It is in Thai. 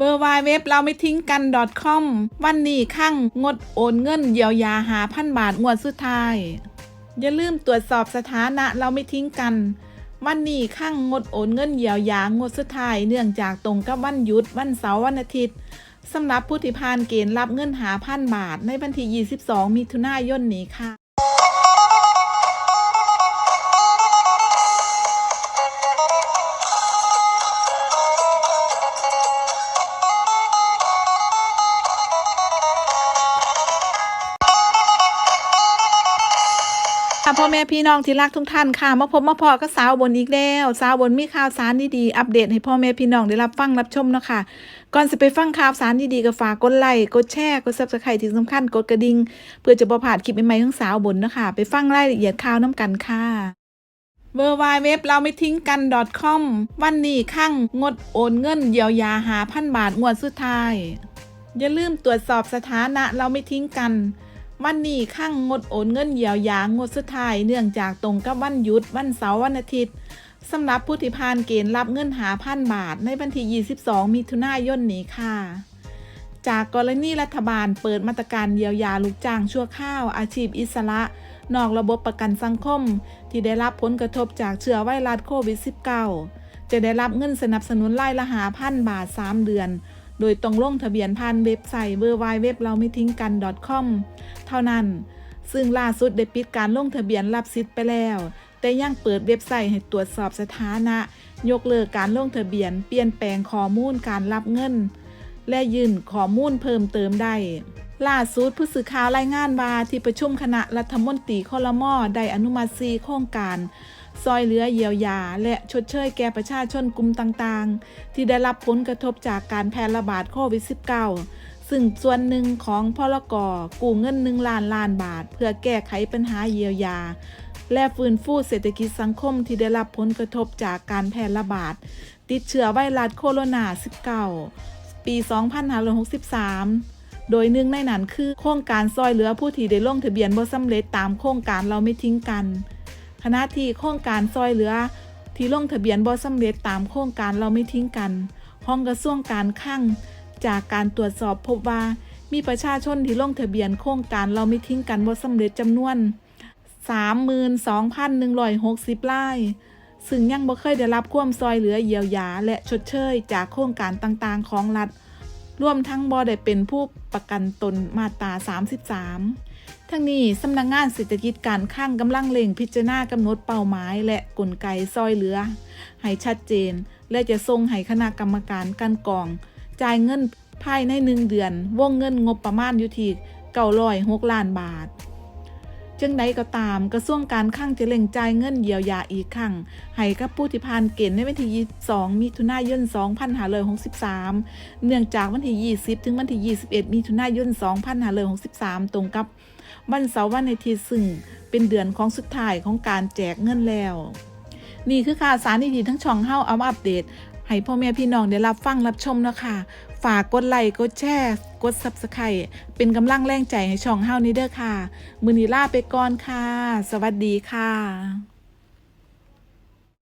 w w w เราไม่ทิ้งกัน .com วันนี้ข้างงดโอนเงินเยียวยาหาพันบาทงวดสุดท้าย อย่าลืมตรวจสอบสถานะเราไม่ทิ้งกัน วันนี้ข้างงดโอนเงินเยียวยางวดสุดท้ายเนื่องจากตรงกับวันหยุดวันเสาร์วันอาทิตย์สำหรับผู้ที่ผ่านเกณฑ์รับเงินหาพันบาทในวันที่ 22 มิถุนายนนี้ค่ะ ค่ะพ่อแม่พี่น้องที่รักทุกท่านค่ะมาพบมาพอก็สาวบนอีกแล้วสาวบนมีข่าวสารดีๆอัปเดตให้พ่อแม่พี่น้องได้รับฟังรับชมเนาะค่ะก่อนจะไปฟังข่าวสารดีๆก็ฝากกดไลค์กดแชร์กดซับสไครต์ที่สำคัญกดกระดิ่งเพื่อจะบ่พลาดคลิปใหม่ๆของสาวบนเนาะคะไปฟังรายละเอียดข่าวน้ำกันค่ะ w w w เราไม่ทิ้งกัน .com วันนี้ข้างงดโอนเงินเยียวยาหาพันบาทงวดสุดท้ายอย่าลืมตรวจสอบสถานะเราไม่ทิ้งกัน วันนี้ข้างงดโอนเงินเยียวยางวดสุดท้ายเนื่องจากตรงกับวันหยุดวันเสาร์วันอาทิตย์สำหรับผู้ที่ผ่านเกณฑ์รับเงินหาพันบาท ในวันที่ 22 มิถุนายนนี้ค่ะ จากกรณีรัฐบาลเปิดมาตรการเยียวยาลูกจ้างชั่วข้าว อาชีพอิสระ นอกระบบประกันสังคม ที่ได้รับผลกระทบจากเชื้อไวรัสโควิด -19 จะได้รับเงินสนับสนุนรายละหาพันบาท 3 เดือน โดยต้องลงทะเบียนผ่านเว็บไซต์ w w w เราไม่ทิ้งกัน .com เท่านั้น ซึ่งล่าสุดได้ปิดการลงทะเบียนรับสิทธิ์ไปแล้ว แต่ยังเปิดเว็บไซต์ให้ตรวจสอบสถานะ ยกเลิกการลงทะเบียน เปลี่ยนแปลงข้อมูลการรับเงิน และยื่นข้อมูลเพิ่มเติมได้ล่าสุดผู้สื่อข่าวรายงานว่าที่ประชุมคณะรัฐมนตรีคอรมอได้อนุมัติซีโครงการ ซอยเหลือเยียวยา และชดเชยแก่ประชาชนกลุ่มต่างๆ ที่ได้รับผลกระทบจากการแพร่ระบาดโควิด -19 ซึ่งส่วนหนึ่งของพลกกู้เงินหนึ่งล้านล้านบาท เพื่อแก้ไขปัญหาเยียวยา และฟื้นฟูเศรษฐกิจสังคมที่ได้รับผลกระทบจากการแพร่ระบาด ติดเชื้อไวรัสโคโรนา 19 ปี 2563โดยหนึ่งในนั้นคือโครงการซอยเหลือผู้ที่ได้ลงทะเบียนบ่สำเร็จตามโครงการเราไม่ทิ้งกัน ขณะที่โครงการซอยเหลือ ที่ลงทะเบียนบ่สำเร็จตามโครงการเราไม่ทิ้งกันห้องกระทรวงการคลังจากการตรวจสอบพบว่ามีประชาชนที่ลงทะเบียนโครงการเราไม่ทิ้งกันบ่สำเร็จจำนวน 32,160ราย ซึ่งยังบ่เคยได้รับความซอยเหลือเยียวยาและชดเชยจากโครงการต่างๆ ของรัฐ รวมทั้งบ่ได้เป็นผู้ประกันตนมาตรา 33 ทั้งนี้สำนักงงานเศรษฐกิจการคลังกำลังเล็งพิจารณากำหนดเป้าหมายและกลไกซอยเหลือ ให้ชัดเจน และจะส่งให้คณะกรรมการกันกอง จ่ายเงินภายในหนึ่งเดือน วงเงินงบประมาณอยู่ที่906ล้านบาทจังใดก็ตามกระทรวงการคลังจะเร่งจ่ายเงินเยียวยาอีกครั้งให้กับผู้ที่ผ่านเกณฑ์ในวันที่ 22 มิถุนายน 2563 เนื่องจากวันที่ 20 ถึงวันที่ 21 มิถุนายน 2563 ตรงกับ วันเสาร์วันอาทิตย์ซึ่งเป็นเดือนของสุดท้ายของการแจกเงินแล้ว นี่คือข่าวสารดีๆทั้งช่องเฮาเอามาอัปเดต ให้พ่อแม่พี่น้องได้รับฟังรับชมนะคะฝากกดไลค์กดแชร์กดซับสไคร้เป็นกำลังแรงใจให้ช่องเฮานี้เด้อค่ะ มือนีลาไปก่อนค่ะ สวัสดีค่ะ